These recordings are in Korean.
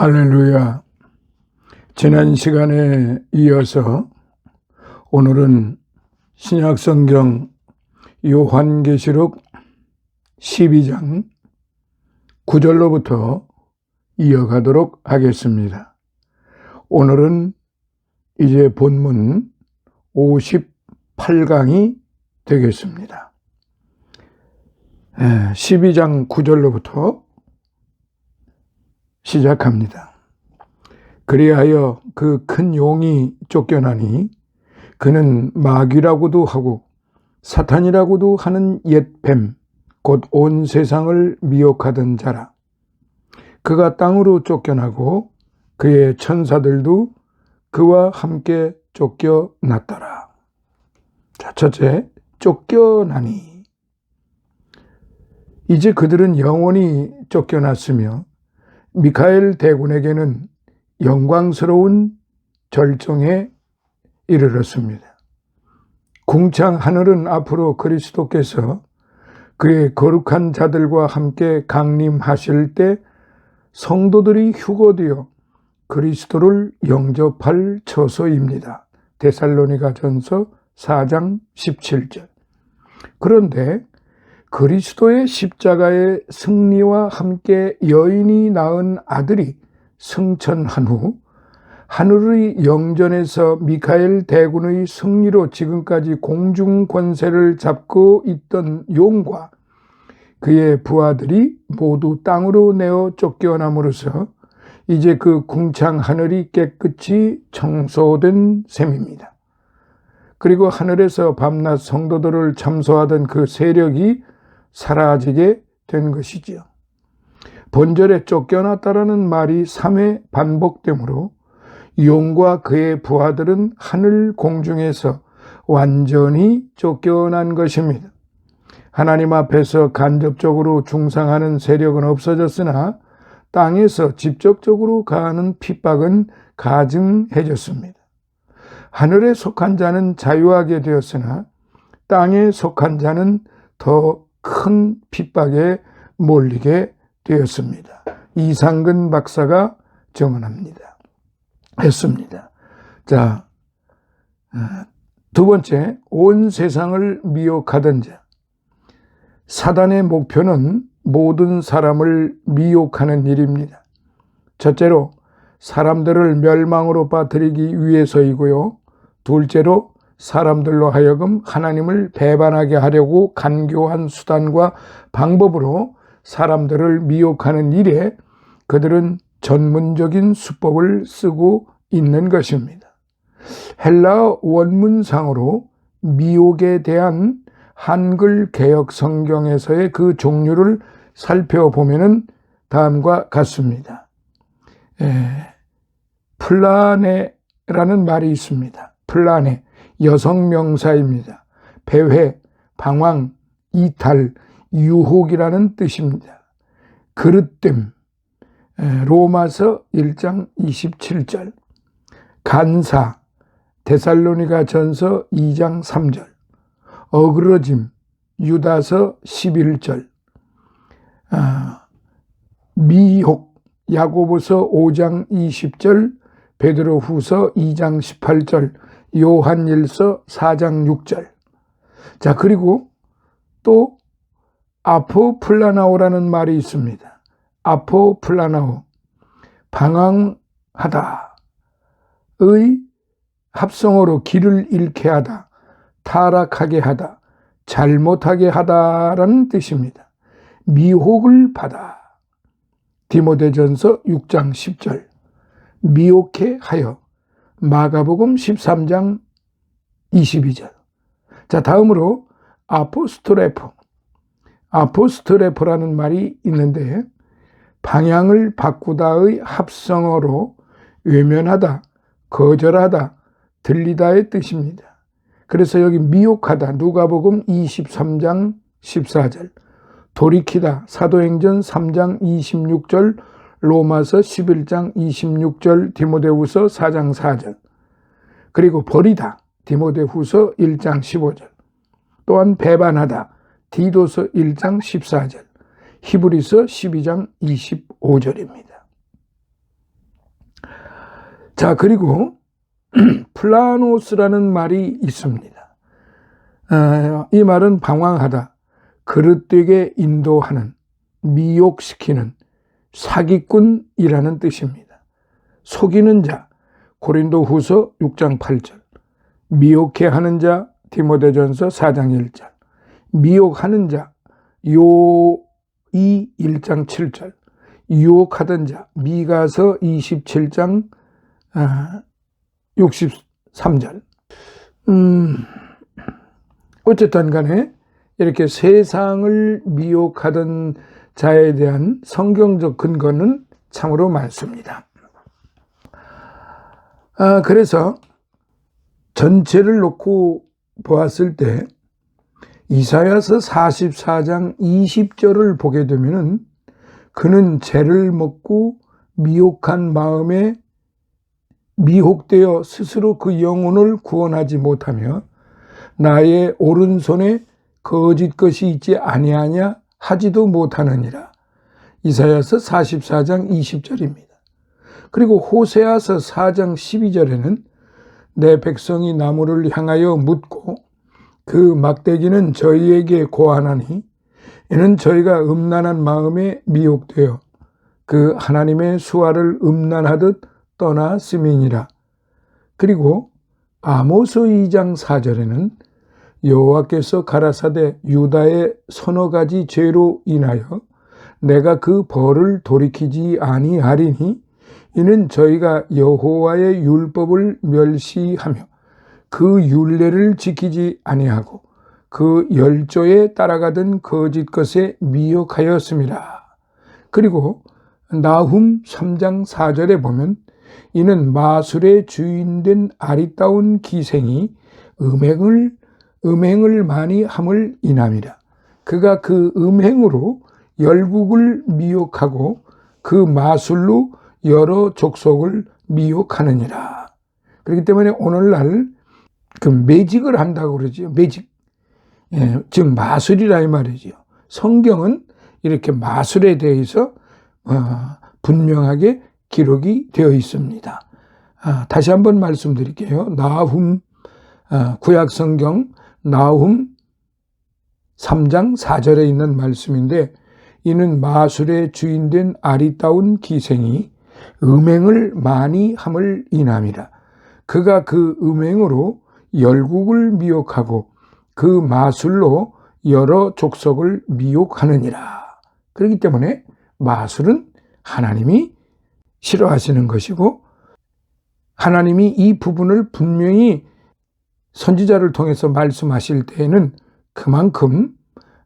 할렐루야. 지난 시간에 이어서 오늘은 신약성경 요한계시록 12장 9절로부터 이어가도록 하겠습니다. 오늘은 이제 본문 58강이 되겠습니다. 12장 9절로부터 시작합니다. 그리하여 그 큰 용이 쫓겨나니 그는 마귀라고도 하고 사탄이라고도 하는 옛뱀 곧 온 세상을 미혹하던 자라. 그가 땅으로 쫓겨나고 그의 천사들도 그와 함께 쫓겨났더라. 자, 첫째, 쫓겨나니. 이제 그들은 영원히 쫓겨났으며 미카엘 대군에게는 영광스러운 절정에 이르렀습니다. 궁창 하늘은 앞으로 그리스도께서 그의 거룩한 자들과 함께 강림하실 때 성도들이 휴거되어 그리스도를 영접할 처소입니다. 데살로니가 전서 4장 17절. 그런데 그리스도의 십자가의 승리와 함께 여인이 낳은 아들이 승천한 후 하늘의 영전에서 미카엘 대군의 승리로 지금까지 공중 권세를 잡고 있던 용과 그의 부하들이 모두 땅으로 내어 쫓겨남으로써 이제 그 궁창 하늘이 깨끗이 청소된 셈입니다. 그리고 하늘에서 밤낮 성도들을 참소하던 그 세력이 사라지게 된 것이지요. 본절에 쫓겨났다라는 말이 3회 반복되므로 용과 그의 부하들은 하늘 공중에서 완전히 쫓겨난 것입니다. 하나님 앞에서 간접적으로 중상하는 세력은 없어졌으나 땅에서 직접적으로 가하는 핍박은 가증해졌습니다. 하늘에 속한 자는 자유하게 되었으나 땅에 속한 자는 더 큰 핍박에 몰리게 되었습니다. 이상근 박사가 정언합니다. 했습니다. 자, 어, 두 번째, 온 세상을 미혹하던 자. 사단의 목표는 모든 사람을 미혹하는 일입니다. 첫째로, 사람들을 멸망으로 빠뜨리기 위해서이고요. 둘째로, 사람들로 하여금 하나님을 배반하게 하려고 간교한 수단과 방법으로 사람들을 미혹하는 일에 그들은 전문적인 수법을 쓰고 있는 것입니다. 헬라 원문상으로 미혹에 대한 한글 개혁 성경에서의 그 종류를 살펴보면 다음과 같습니다. 에, 플라네라는 말이 있습니다. 플라네. 여성 명사입니다. 배회, 방황, 이탈, 유혹이라는 뜻입니다. 그릇됨, 로마서 1장 27절, 간사, 데살로니가 전서 2장 3절, 어그러짐, 유다서 11절, 아, 미혹, 야고보서 5장 20절, 베드로 후서 2장 18절, 요한일서 4장 6절. 자, 그리고 또 아포플라나오라는 말이 있습니다. 아포플라나오. 방황하다. 의 합성어로 길을 잃게 하다. 타락하게 하다. 잘못하게 하다라는 뜻입니다. 미혹을 받아. 디모데전서 6장 10절. 미혹해 하여 마가복음 13장 22절. 자, 다음으로 아포스토레포. 아포스토레포라는 말이 있는데 방향을 바꾸다의 합성어로 외면하다, 거절하다, 들리다의 뜻입니다. 그래서 여기 미혹하다, 누가복음 23장 14절, 돌이키다, 사도행전 3장 26절, 로마서 11장 26절, 디모데후서 4장 4절. 그리고 버리다. 디모데후서 1장 15절. 또한 배반하다. 디도서 1장 14절. 히브리서 12장 25절입니다. 자, 그리고 플라노스라는 말이 있습니다. 어, 이 말은 방황하다, 그릇되게 인도하는, 미혹시키는, 사기꾼이라는 뜻입니다. 속이는 자, 고린도 후서 6장 8절, 미혹해 하는 자, 디모데전서 4장 1절, 미혹하는 자, 요이 1장 7절, 유혹하던 자, 미가서 27장 63절. 음, 어쨌든 간에 이렇게 세상을 미혹하던 자에 대한 성경적 근거는 참으로 많습니다. 아, 그래서 전체를 놓고 보았을 때 이사야서 44장 20절을 보게 되면은 그는 죄를 먹고 미혹한 마음에 미혹되어 스스로 그 영혼을 구원하지 못하며 나의 오른손에 거짓 것이 있지 아니하냐 하지도 못하느니라. 이사야서 44장 20절입니다. 그리고 호세아서 4장 12절에는 내 백성이 나무를 향하여 묻고 그 막대기는 저희에게 고하나니 이는 저희가 음란한 마음에 미혹되어 그 하나님의 수화를 음란하듯 떠났음이니라. 그리고 아모스 2장 4절에는 여호와께서 가라사대 유다의 서너 가지 죄로 인하여 내가 그 벌을 돌이키지 아니하리니 이는 저희가 여호와의 율법을 멸시하며 그 율례를 지키지 아니하고 그 열조에 따라가던 거짓 것에 미혹하였습니다. 그리고 나훔 3장 4절에 보면 이는 마술의 주인된 아리따운 기생이 음행을 음행을 많이 함을 인함이라. 그가 그 음행으로 열국을 미혹하고 그 마술로 여러 족속을 미혹하느니라. 그렇기 때문에 오늘날 그 매직을 한다고 그러죠. 매직. 예, 즉 마술이라 이 말이죠. 성경은 이렇게 마술에 대해서 어, 분명하게 기록이 되어 있습니다. 아, 다시 한번 말씀드릴게요. 나훔 아, 구약 성경 나훔 3장 4절에 있는 말씀인데 이는 마술의 주인된 아리따운 기생이 음행을 많이 함을 인함이라. 그가 그 음행으로 열국을 미혹하고 그 마술로 여러 족속을 미혹하느니라. 그렇기 때문에 마술은 하나님이 싫어하시는 것이고 하나님이 이 부분을 분명히 선지자를 통해서 말씀하실 때에는 그만큼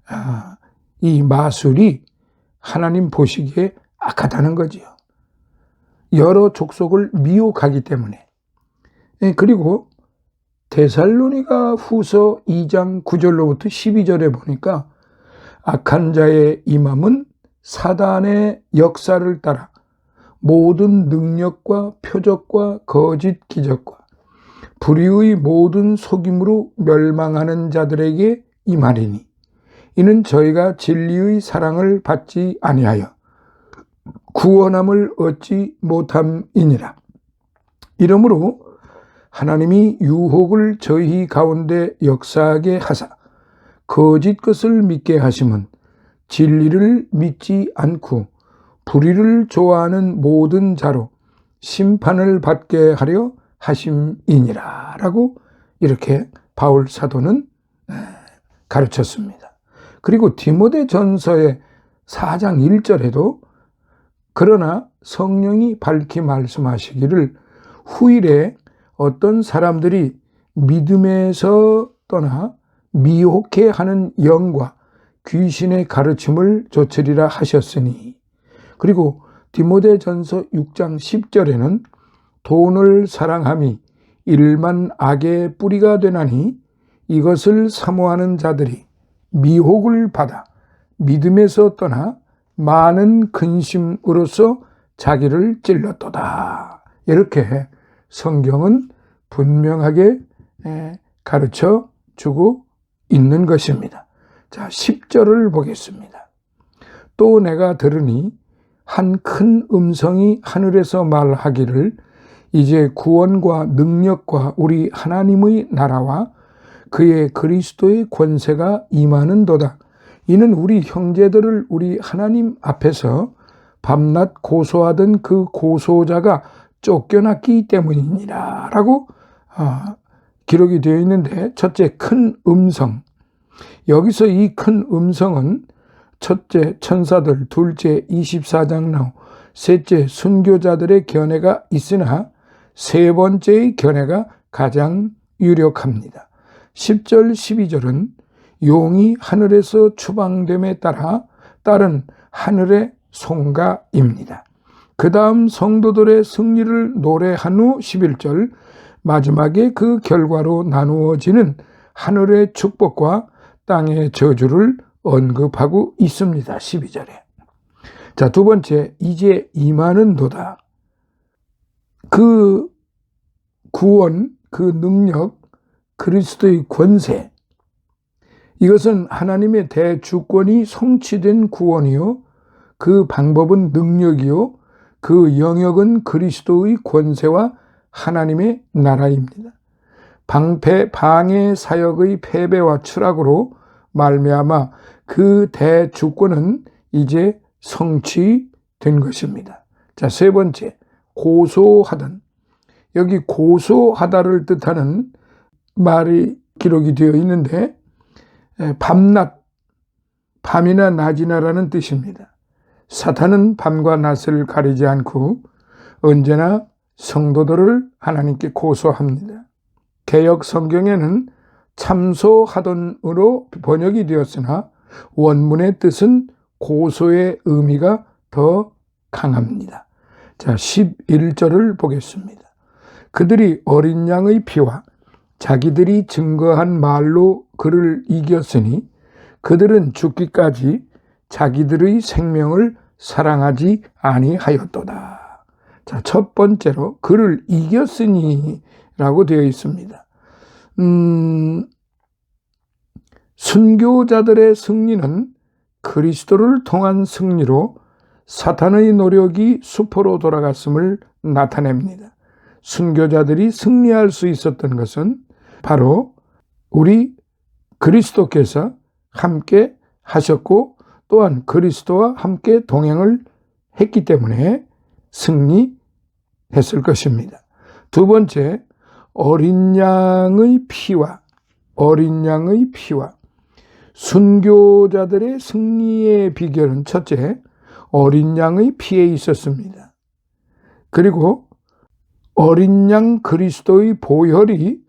아, 이 마술이 하나님 보시기에 악하다는 거지요. 여러 족속을 미혹하기 때문에. 예, 그리고 데살로니가 후서 2장 9절로부터 12절에 보니까 악한 자의 임함은 사단의 역사를 따라 모든 능력과 표적과 거짓 기적과 불의의 모든 속임으로 멸망하는 자들에게 임하리니 이는 저희가 진리의 사랑을 받지 아니하여 구원함을 얻지 못함이니라. 이러므로 하나님이 유혹을 저희 가운데 역사하게 하사 거짓 것을 믿게 하심은 진리를 믿지 않고 불의를 좋아하는 모든 자로 심판을 받게 하려 하심이니라 라고 이렇게 바울 사도는 가르쳤습니다. 그리고 디모데 전서의 4장 1절에도 그러나 성령이 밝히 말씀하시기를 후일에 어떤 사람들이 믿음에서 떠나 미혹해 하는 영과 귀신의 가르침을 조치리라 하셨으니 그리고 디모데 전서 6장 10절에는 돈을 사랑함이 일만 악의 뿌리가 되나니 이것을 사모하는 자들이 미혹을 받아 믿음에서 떠나 많은 근심으로서 자기를 찔렀도다. 이렇게 성경은 분명하게 가르쳐 주고 있는 것입니다. 자, 10절을 보겠습니다. 또 내가 들으니 한 큰 음성이 하늘에서 말하기를 이제 구원과 능력과 우리 하나님의 나라와 그의 그리스도의 권세가 임하는도다. 이는 우리 형제들을 우리 하나님 앞에서 밤낮 고소하던 그 고소자가 쫓겨났기 때문이니라. 라고 아, 기록이 되어 있는데, 첫째, 큰 음성. 여기서 이 큰 음성은 첫째, 천사들, 둘째, 24장 나오, 셋째, 순교자들의 견해가 있으나 세 번째의 견해가 가장 유력합니다. 10절, 12절은 용이 하늘에서 추방됨에 따라 따른 하늘의 송가입니다. 그 다음 성도들의 승리를 노래한 후 11절, 마지막에 그 결과로 나누어지는 하늘의 축복과 땅의 저주를 언급하고 있습니다. 12절에. 자, 두 번째, 이제 임하는도다. 그 구원, 그 능력, 그리스도의 권세, 이것은 하나님의 대주권이 성취된 구원이요. 그 방법은 능력이요. 그 영역은 그리스도의 권세와 하나님의 나라입니다. 방패 방해 사역의 패배와 추락으로 말미암아 그 대주권은 이제 성취된 것입니다. 자, 세 번째. 고소하던 여기 고소하다를 뜻하는 말이 기록이 되어 있는데 밤낮 밤이나 낮이나라는 뜻입니다. 사탄은 밤과 낮을 가리지 않고 언제나 성도들을 하나님께 고소합니다. 개혁 성경에는 참소하던으로 번역이 되었으나 원문의 뜻은 고소의 의미가 더 강합니다. 자, 11절을 보겠습니다. 그들이 어린 양의 피와 자기들이 증거한 말로 그를 이겼으니 그들은 죽기까지 자기들의 생명을 사랑하지 아니하였도다. 자, 첫 번째로 그를 이겼으니라고 되어 있습니다. 음, 순교자들의 승리는 그리스도를 통한 승리로 사탄의 노력이 수포로 돌아갔음을 나타냅니다. 순교자들이 승리할 수 있었던 것은 바로 우리 그리스도께서 함께 하셨고 또한 그리스도와 함께 동행을 했기 때문에 승리했을 것입니다. 두 번째, 어린 양의 피와 어린 양의 피와 순교자들의 승리의 비결은 첫째, 어린 양의 피에 있었습니다. 그리고 어린 양 그리스도의 보혈이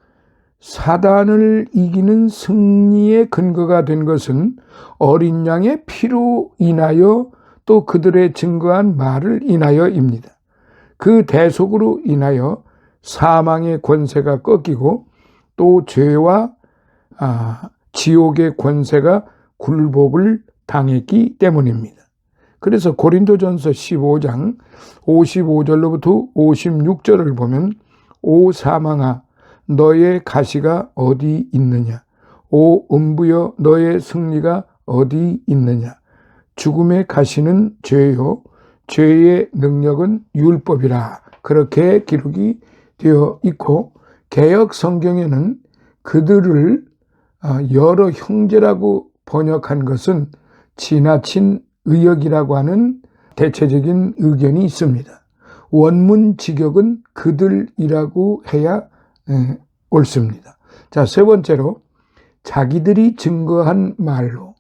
사단을 이기는 승리의 근거가 된 것은 어린 양의 피로 인하여 또 그들의 증거한 말을 인하여입니다. 그 대속으로 인하여 사망의 권세가 꺾이고 또 죄와 아, 지옥의 권세가 굴복을 당했기 때문입니다. 그래서 고린도전서 15장 55절로부터 56절을 보면 오 사망아 너의 가시가 어디 있느냐? 오 음부여 너의 승리가 어디 있느냐? 죽음의 가시는 죄요. 죄의 능력은 율법이라. 그렇게 기록이 되어 있고 개혁 성경에는 그들을 아, 여러 형제라고 번역한 것은 지나친 의역이라고 하는 대체적인 의견이 있습니다. 원문 직역은 그들이라고 해야 예, 옳습니다. 자, 세 번째로 자기들이 증거한 말로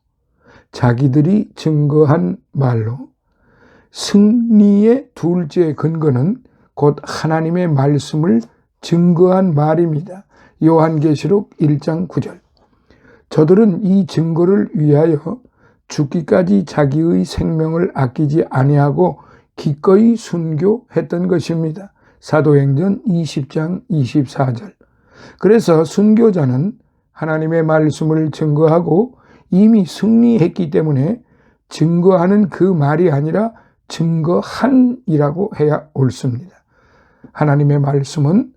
자기들이 증거한 말로 승리의 둘째 근거는 곧 하나님의 말씀을 증거한 말입니다. 요한계시록 1장 9절. 저들은 이 증거를 위하여 죽기까지 자기의 생명을 아끼지 아니하고 기꺼이 순교했던 것입니다. 사도행전 20장 24절. 그래서 순교자는 하나님의 말씀을 증거하고 이미 승리했기 때문에 증거하는 그 말이 아니라 증거한이라고 해야 옳습니다. 하나님의 말씀은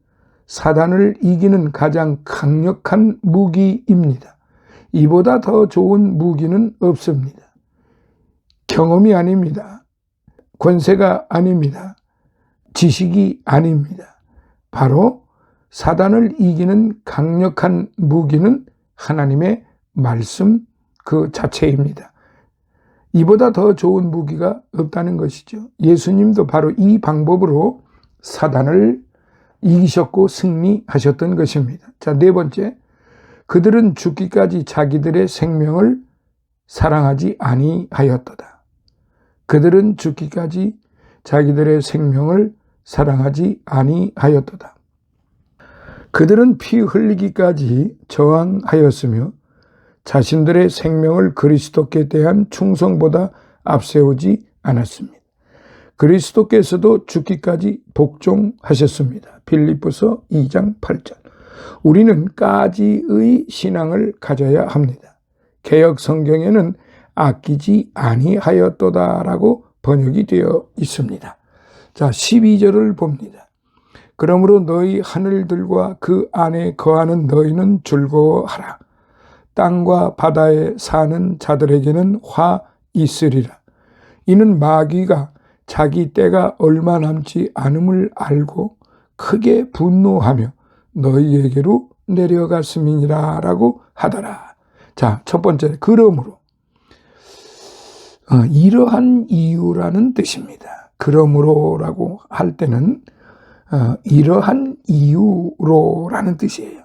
사단을 이기는 가장 강력한 무기입니다. 이보다 더 좋은 무기는 없습니다. 경험이 아닙니다. 권세가 아닙니다. 지식이 아닙니다. 바로 사단을 이기는 강력한 무기는 하나님의 말씀 그 자체입니다. 이보다 더 좋은 무기가 없다는 것이죠. 예수님도 바로 이 방법으로 사단을 이기셨고 승리하셨던 것입니다. 자, 네 번째. 그들은 죽기까지 자기들의 생명을 사랑하지 아니하였도다. 그들은 죽기까지 자기들의 생명을 사랑하지 아니하였도다. 그들은 피 흘리기까지 저항하였으며 자신들의 생명을 그리스도께 대한 충성보다 앞세우지 않았습니다. 그리스도께서도 죽기까지 복종하셨습니다. 빌립보서 2장 8절. 우리는 까지의 신앙을 가져야 합니다. 개혁 성경에는 아끼지 아니하였도다라고 번역이 되어 있습니다. 자, 12절을 봅니다. 그러므로 너희 하늘들과 그 안에 거하는 너희는 즐거워하라. 땅과 바다에 사는 자들에게는 화 있으리라. 이는 마귀가 자기 때가 얼마 남지 않음을 알고 크게 분노하며 너희에게로 내려갔음이니라 라고 하더라. 자, 첫 번째, 그러므로. 어, 이러한 이유라는 뜻입니다. 그러므로 라고 할 때는 어, 이러한 이유로 라는 뜻이에요.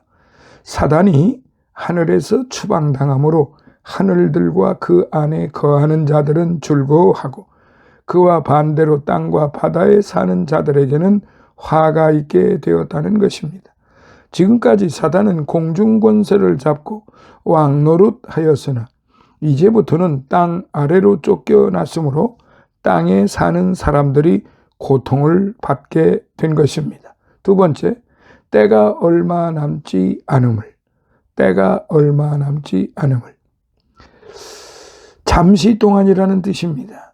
사단이 하늘에서 추방당함으로 하늘들과 그 안에 거하는 자들은 즐거워하고 그와 반대로 땅과 바다에 사는 자들에게는 화가 있게 되었다는 것입니다. 지금까지 사단은 공중 권세를 잡고 왕 노릇 하였으나 이제부터는 땅 아래로 쫓겨났으므로 땅에 사는 사람들이 고통을 받게 된 것입니다. 두 번째, 때가 얼마 남지 않음을, 때가 얼마 남지 않음을. 잠시 동안이라는 뜻입니다.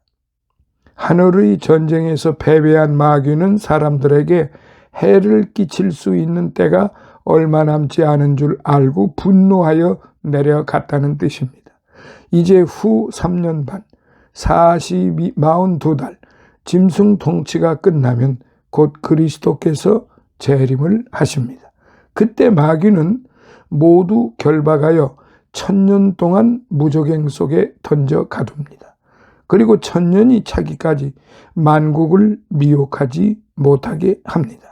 하늘의 전쟁에서 패배한 마귀는 사람들에게 해를 끼칠 수 있는 때가 얼마 남지 않은 줄 알고 분노하여 내려갔다는 뜻입니다. 이제 후 3년 반, 40, 42달, 짐승 통치가 끝나면 곧 그리스도께서 재림을 하십니다. 그때 마귀는 모두 결박하여 천년 동안 무적행 속에 던져 가둡니다. 그리고 천년이 차기까지 만국을 미혹하지 못하게 합니다.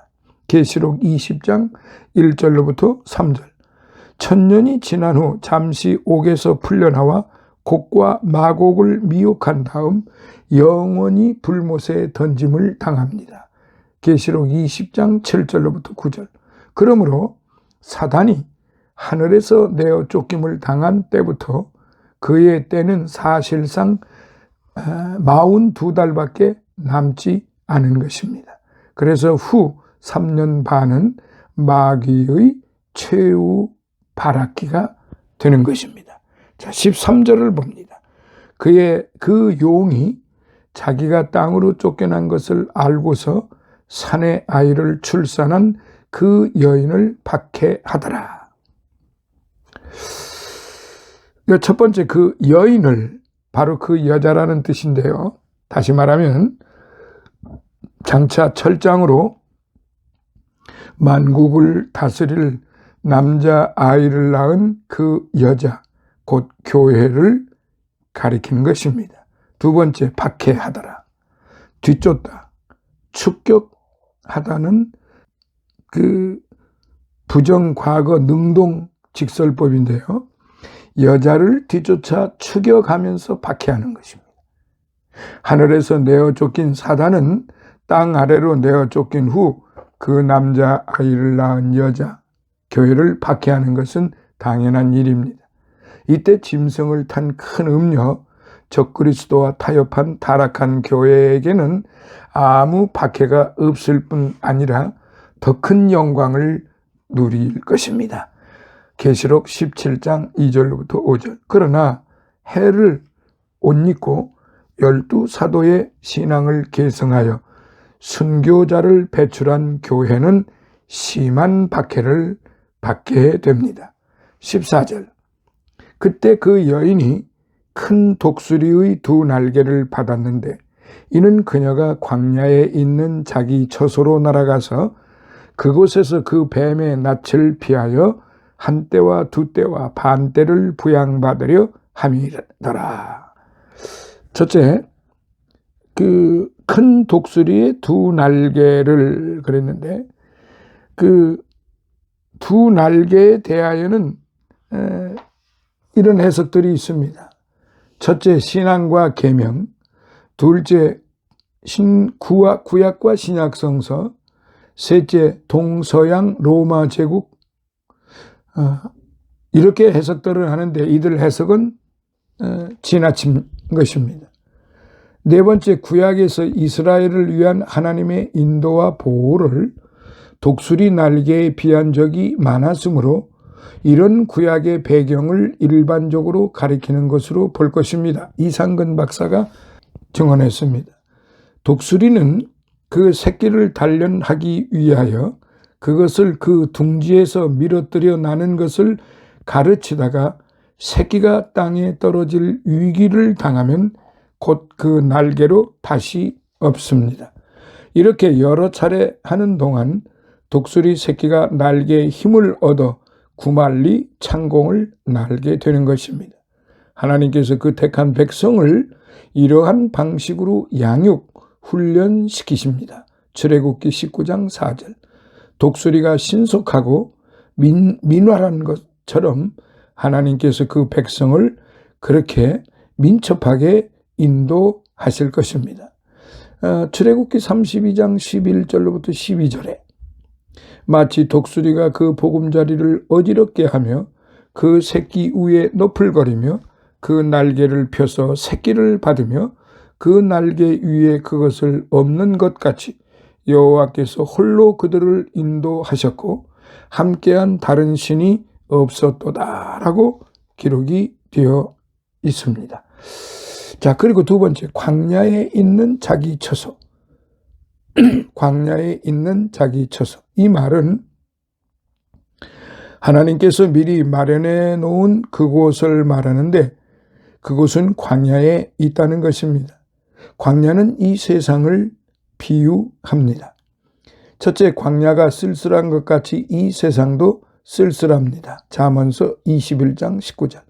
계시록 20장 1절로부터 3절. 천년이 지난 후 잠시 옥에서 풀려나와 곡과 마곡을 미혹한 다음 영원히 불못에 던짐을 당합니다. 계시록 20장 7절로부터 9절. 그러므로 사단이 하늘에서 내어 쫓김을 당한 때부터 그의 때는 사실상 42달밖에 남지 않은 것입니다. 그래서 후 3년 반은 마귀의 최후 바라기가 되는 것입니다. 자, 13절을 봅니다. 그의 그 용이 자기가 땅으로 쫓겨난 것을 알고서 산의 아이를 출산한 그 여인을 박해하더라. 첫 번째 그 여인을 바로 그 여자라는 뜻인데요. 다시 말하면 장차 철장으로 만국을 다스릴 남자 아이를 낳은 그 여자, 곧 교회를 가리키는 것입니다. 두 번째, 박해하더라. 뒤쫓다. 축격하다는 그 부정 과거 능동 직설법인데요. 여자를 뒤쫓아 추격하면서 박해하는 것입니다. 하늘에서 내어 쫓긴 사단은 땅 아래로 내어 쫓긴 후 그 남자 아이를 낳은 여자, 교회를 박해하는 것은 당연한 일입니다. 이때 짐승을 탄 큰 음녀, 적그리스도와 타협한 타락한 교회에게는 아무 박해가 없을 뿐 아니라 더 큰 영광을 누릴 것입니다. 계시록 17장 2절로부터 5절. 그러나 해를 옷 입고 열두 사도의 신앙을 계승하여 순교자를 배출한 교회는 심한 박해를 받게 됩니다. 14절. 그때 그 여인이 큰 독수리의 두 날개를 받았는데 이는 그녀가 광야에 있는 자기 처소로 날아가서 그곳에서 그 뱀의 낯을 피하여 한 때와 두 때와 반 때를 부양받으려 함이더라. 첫째, 그 큰 독수리의 두 날개를 그랬는데 그 두 날개에 대하여는 에, 이런 해석들이 있습니다. 첫째, 신앙과 계명. 둘째, 신, 구약, 구약과 신약 성서. 셋째, 동서양 로마 제국. 어, 이렇게 해석들을 하는데 이들 해석은 어, 지나친 것입니다. 네 번째, 구약에서 이스라엘을 위한 하나님의 인도와 보호를 독수리 날개에 비한 적이 많았으므로 이런 구약의 배경을 일반적으로 가리키는 것으로 볼 것입니다. 이상근 박사가 증언했습니다. 독수리는 그 새끼를 단련하기 위하여 그것을 그 둥지에서 밀어뜨려 나는 것을 가르치다가 새끼가 땅에 떨어질 위기를 당하면 곧 그 날개로 다시 없습니다. 이렇게 여러 차례 하는 동안 독수리 새끼가 날개에 힘을 얻어 구말리 창공을 날게 되는 것입니다. 하나님께서 그 택한 백성을 이러한 방식으로 양육, 훈련시키십니다. 출애굽기 19장 4절. 독수리가 신속하고 민, 민활한 것처럼 하나님께서 그 백성을 그렇게 민첩하게 인도하실 것입니다. 어, 출애굽기 32장 11절로부터 12절에 마치 독수리가 그 보금자리를 어지럽게 하며 그 새끼 위에 너풀거리며 그 날개를 펴서 새끼를 받으며 그 날개 위에 그것을 없는 것 같이 여호와께서 홀로 그들을 인도하셨고 함께한 다른 신이 없었도다라고 기록이 되어 있습니다. 자, 그리고 두 번째, 광야에 있는 자기 처소. 광야에 있는 자기 처소. 이 말은 하나님께서 미리 마련해 놓은 그곳을 말하는데 그곳은 광야에 있다는 것입니다. 광야는 이 세상을 비유합니다. 첫째, 광야가 쓸쓸한 것 같이 이 세상도 쓸쓸합니다. 잠언서 21장 19절.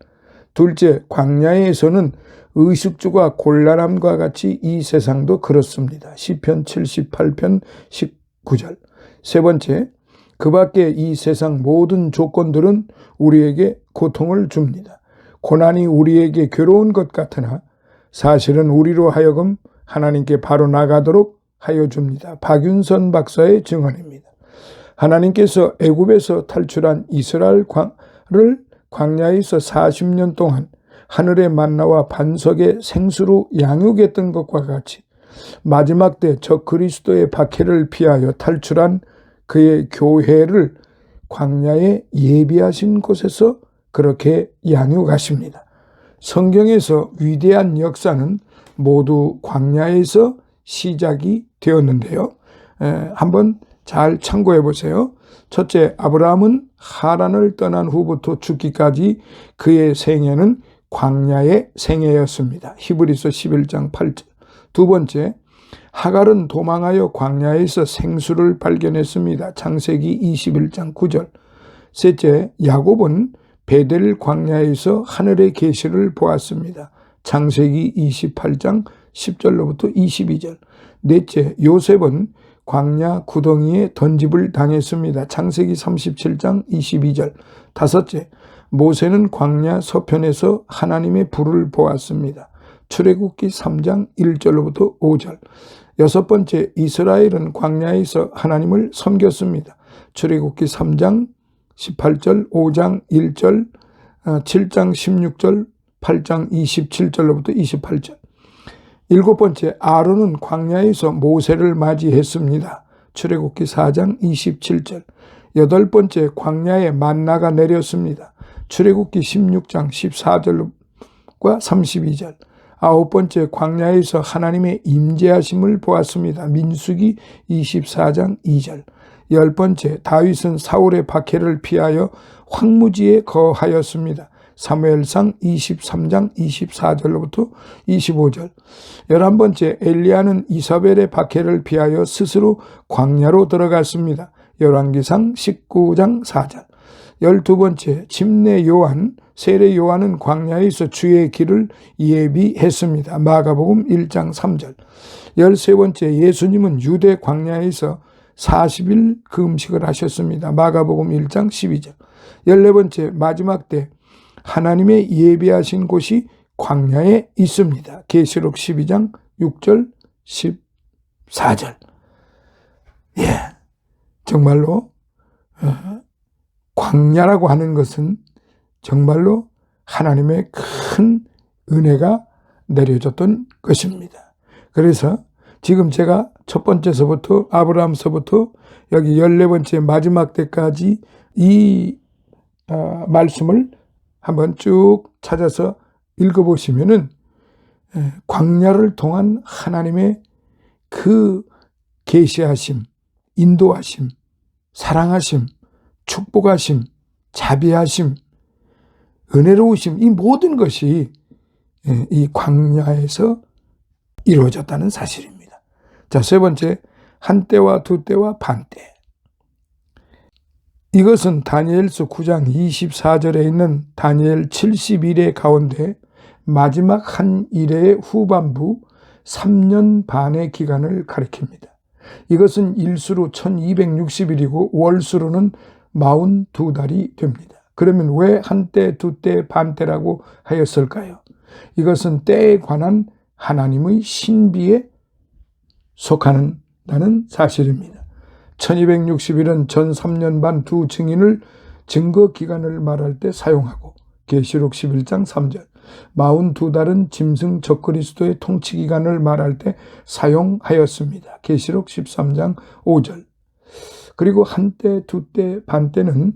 둘째, 광야에서는 의식주가 곤란함과 같이 이 세상도 그렇습니다. 시편 78편 19절. 세 번째, 그 밖에 이 세상 모든 조건들은 우리에게 고통을 줍니다. 고난이 우리에게 괴로운 것 같으나 사실은 우리로 하여금 하나님께 바로 나가도록 하여 줍니다. 박윤선 박사의 증언입니다. 하나님께서 애굽에서 탈출한 이스라엘을 광야에서 40년 동안 하늘의 만나와 반석의 생수로 양육했던 것과 같이 마지막 때 저 그리스도의 박해를 피하여 탈출한 그의 교회를 광야에 예비하신 곳에서 그렇게 양육하십니다. 성경에서 위대한 역사는 모두 광야에서 시작이 되었는데요. 에, 한번 잘 참고해 보세요. 첫째, 아브라함은 하란을 떠난 후부터 죽기까지 그의 생애는 광야의 생애였습니다. 히브리서 11장 8절. 두 번째, 하갈은 도망하여 광야에서 생수를 발견했습니다. 창세기 21장 9절. 셋째, 야곱은 베델 광야에서 하늘의 계시를 보았습니다. 창세기 28장 10절로부터 22절. 넷째, 요셉은 광야 구덩이에 던집을 당했습니다. 창세기 37장 22절. 다섯째, 모세는 광야 서편에서 하나님의 불을 보았습니다. 출애굽기 3장 1절로부터 5절. 여섯 번째, 이스라엘은 광야에서 하나님을 섬겼습니다. 출애굽기 3장 18절, 5장 1절, 7장 16절, 8장 27절로부터 28절. 일곱 번째, 아론은 광야에서 모세를 맞이했습니다. 출애굽기 4장 27절. 여덟 번째, 광야에 만나가 내렸습니다. 출애굽기 16장 14절과 32절. 아홉 번째 광야에서 하나님의 임재하심을 보았습니다. 민수기 24장 2절. 열 번째 다윗은 사울의 박해를 피하여 황무지에 거하였습니다. 사무엘상 23장 24절로부터 25절. 열한 번째 엘리야는 이사벨의 박해를 피하여 스스로 광야로 들어갔습니다. 열왕기상 19장 4절. 열두 번째, 침례 요한, 세례 요한은 광야에서 주의 길을 예비했습니다. 마가복음 1장 3절. 열세 번째, 예수님은 유대 광야에서 40일 금식을 하셨습니다. 마가복음 1장 12절. 열네 번째, 마지막 때 하나님의 예비하신 곳이 광야에 있습니다. 계시록 12장 6절 14절. 예. 정말로 어, 광야라고 하는 것은 정말로 하나님의 큰 은혜가 내려졌던 것입니다. 그래서 지금 제가 첫 번째서부터 아브라함서부터 여기 열네 번째 마지막 때까지 이 어, 말씀을 한번 쭉 찾아서 읽어보시면은 에, 광야를 통한 하나님의 그 계시하심, 인도하심, 사랑하심, 축복하심, 자비하심, 은혜로우심 이 모든 것이 예, 이 광야에서 이루어졌다는 사실입니다. 자, 세 번째 한때와 두때와 반때. 이것은 다니엘서 9장 24절에 있는 다니엘 71회 가운데 마지막 한 일의 후반부 3년 반의 기간을 가리킵니다. 이것은 일수로 1260일이고 월수로는 42달이 됩니다. 그러면 왜 한때, 두때, 반때라고 하였을까요? 이것은 때에 관한 하나님의 신비에 속하는다는 사실입니다. 1260일은 전 3년 반 두 증인을 증거 기간을 말할 때 사용하고 계시록 11장 3절 42달은 짐승 적그리스도의 통치 기간을 말할 때 사용하였습니다. 계시록 13장 5절 그리고 한때, 두때, 반때는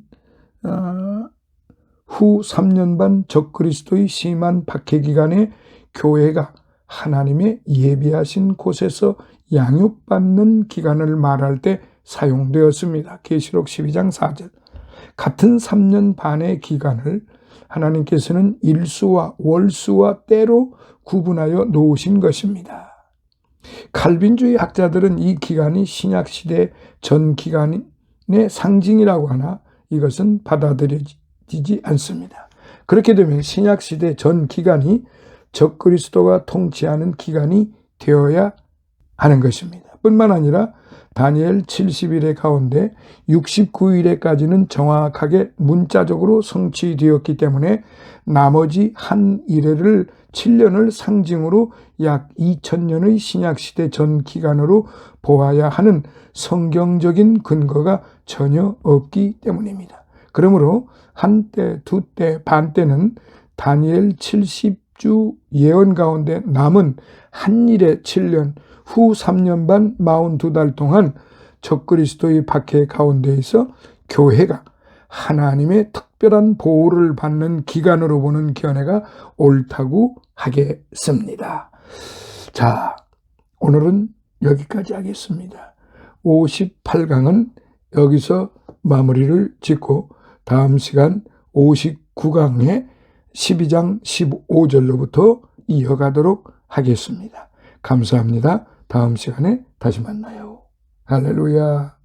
어, 후 3년 반 적그리스도의 심한 박해 기간에 교회가 하나님의 예비하신 곳에서 양육받는 기간을 말할 때 사용되었습니다. 계시록 12장 4절. 같은 3년 반의 기간을 하나님께서는 일수와 월수와 때로 구분하여 놓으신 것입니다. 칼빈주의 학자들은 이 기간이 신약 시대 전 기간의 상징이라고 하나 이것은 받아들여지지 않습니다. 그렇게 되면 신약 시대 전 기간이 적 그리스도가 통치하는 기간이 되어야 하는 것입니다. 뿐만 아니라 다니엘 70일의 가운데 69일에까지는 정확하게 문자적으로 성취되었기 때문에 나머지 한 일회를 7년을 상징으로 약 2000년의 신약시대 전 기간으로 보아야 하는 성경적인 근거가 전혀 없기 때문입니다. 그러므로 한때, 두때, 반때는 다니엘 70 주 예언 가운데 남은 한 일의 7년, 후 3년 반 42달 동안 적그리스도의 박해 가운데에서 교회가 하나님의 특별한 보호를 받는 기간으로 보는 견해가 옳다고 하겠습니다. 자, 오늘은 여기까지 하겠습니다. 58강은 여기서 마무리를 짓고 다음 시간 59강의 12장 15절로부터 이어가도록 하겠습니다. 감사합니다. 다음 시간에 다시 만나요. 할렐루야.